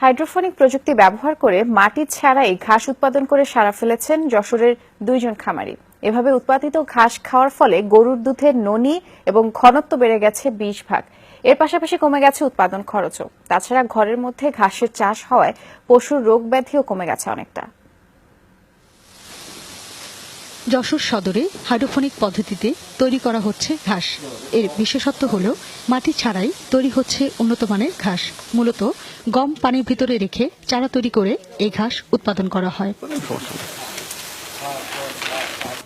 Hydroponic প্রযুক্তি ব্যবহার করে মাটি ছাড়াই ঘাস উৎপাদন করে সারা ফেলেছেন যশোরের দুইজন খামারি। এভাবে উৎপাদিত ঘাস খাওয়ার ফলে গরুর দুধের ননি এবং ঘনত্ব বেড়ে গেছে বিশ ভাগ। এর পাশাপাশি কমে গেছে উৎপাদন খরচও। তাছাড়া ঘরের মধ্যে ঘাসের চাষ হওয়ায় পশুর রোগ ব্যাধিও কমে গেছে অনেকটা। যশোর সদরে হাইড্রোফোনিক পদ্ধতিতে তৈরি করা হচ্ছে ঘাস। এর বিশেষত্ব হল, মাটি ছাড়াই তৈরি হচ্ছে উন্নত মানের ঘাস। মূলত, গম পানির ভিতরে রেখে চারা তৈরি করে এই ঘাস উৎপাদন করা হয়।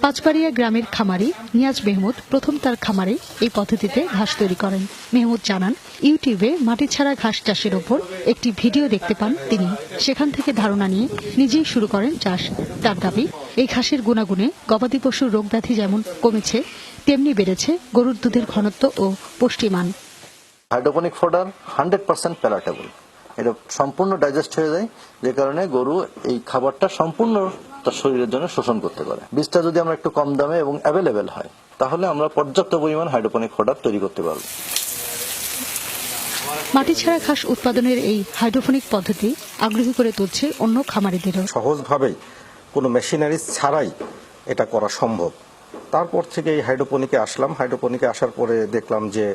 পাঁচবাড়িয়া গ্রামের খামারি নিয়াজ মেহমুদ প্রথম তার খামারে এই পদ্ধতিতে ঘাস তৈরি করেন। মেহমুদ জানান, ইউটিউবে মাটি ছাড়া ঘাস চাষের ওপর একটি ভিডিও দেখতে পান তিনি। সেখান থেকে ধারণা নিয়ে নিজেই শুরু করেন চাষ। তার দাবি এই ঘাসের গুণাগুণে গবাদি পশুর রোগ ব্যাধি যেমন কমেছে তেমনি বেড়েছে গরুর দুধের ঘনত্ব ও পুষ্টিমান। Hydroponic fodder hundred percent palatable এটা সম্পূর্ণ ডাইজেস্ট হয়ে যায় যে কারণে গরু এই খাবারটা সম্পূর্ণ তার শরীরের জন্য শোষণ করতে পারে। বীজটা যদি আমরা একটু কম দামে এবং অ্যাভেলেবেল হয় তাহলে আমরা পর্যাপ্ত পরিমাণ হাইড্রোপনিক ফোডার তৈরি করতে পারব। মাটি ছাড়া ঘাস উৎপাদনের এই হাইড্রোফোনিক পদ্ধতি আগ্রহী করে তুলছে অন্য খামারিদেরও। সহজভাবেই কোনো মেশিনারিজ ছাড়াই এটা করা সম্ভব। তারপর থেকে এই হাইড্রোপনিকে আসলাম। হাইড্রোপনিকে আসার পরে দেখলাম যে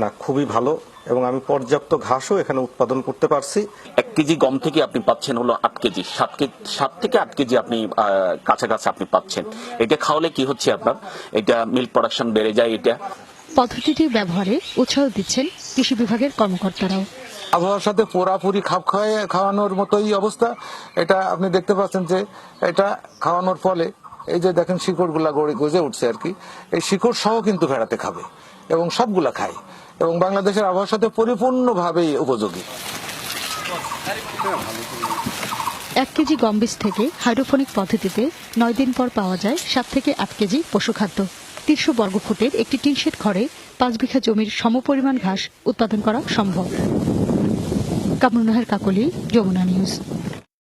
না খুবই ভালো এবং আমি পর্যাপ্ত ঘাসও এখানে উৎপাদন করতে পারছি। এক কেজি গম থেকে আপনি পাচ্ছেন হলো আট কেজি। সাত কেজি সাত থেকে আট কেজি আপনি কাছাকাছি আপনি পাচ্ছেন। এটা খাওয়ালে কি হচ্ছে আপনার? এটা মিল্ক প্রোডাকশন বেড়ে যায় এটা। পদ্ধতিটি ব্যবহারে উৎসাহ দিচ্ছেন কৃষি বিভাগের কর্মকর্তারাও। আবহাওয়ার সাথে পুরাপুরি খাপ খাওয়ায়, খাওয়ানোর মতোই অবস্থা। এটা আপনি দেখতে পাচ্ছেন যে এটা খাওয়ানোর ফলে এই যে দেখেন শিকড়গুলা গড়ে, গজে উঠছে আর কি, এই শিকড় সহ কিন্তু ভেড়াতে খাবে এবং সবগুলা খায় এবং বাংলাদেশের আবহাওয়ার সাথে পরিপূর্ণভাবেই উপযোগী। এক কেজি গম বীজ থেকে হাইড্রোফোনিক পদ্ধতিতে নয় দিন পর পাওয়া যায় সাত থেকে আট কেজি পশুখাদ্য। তিনশো বর্গফুটের একটি টিনশেড ঘরে পাঁচ বিঘা জমির সমপরিমাণ ঘাস উৎপাদন করা সম্ভব। কামরুনাহের কাকলি যমুনা নিউজ